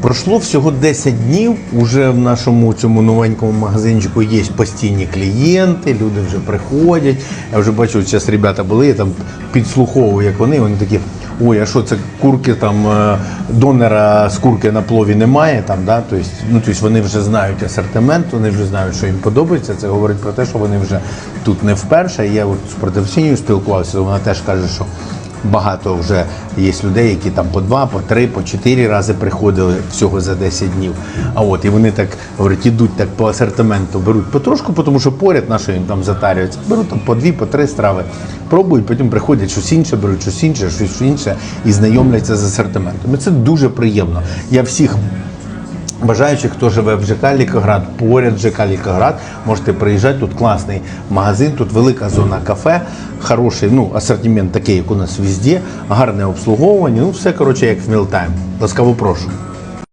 Пройшло всього 10 днів. Уже в нашому цьому новенькому магазинчику є постійні клієнти, люди вже приходять. Я вже бачу, зараз ребята були, я там підслуховую, як вони. Вони такі. Ой, а що це курки там е, донора з курки на плові немає там, да? Тобто, ну, тобто вони вже знають асортимент, вони вже знають, що їм подобається. Це говорить про те, що вони вже тут не вперше. Я от з продавчиною спілкувався, вона теж каже, що багато вже є людей, які там по два, по три, по чотири рази приходили всього за 10 днів. А от і вони так говорять, ідуть так по асортименту, беруть потрошку, тому що поряд наші їм там затарюються. Беруть там по дві, по три страви, пробують, потім приходять щось інше, беруть щось інше, щось інше і знайомляться з асортиментом. І це дуже приємно. Я всіх Бажаючих, хто живе в ЖК Лікоград, поряд ЖК Лікоград, можете приїжджати. Тут класний магазин, тут велика зона кафе, хороший ну, асортимент такий, як у нас везде, гарне обслуговування. Ну, все коротше, як в Мілтайм. Ласкаво прошу.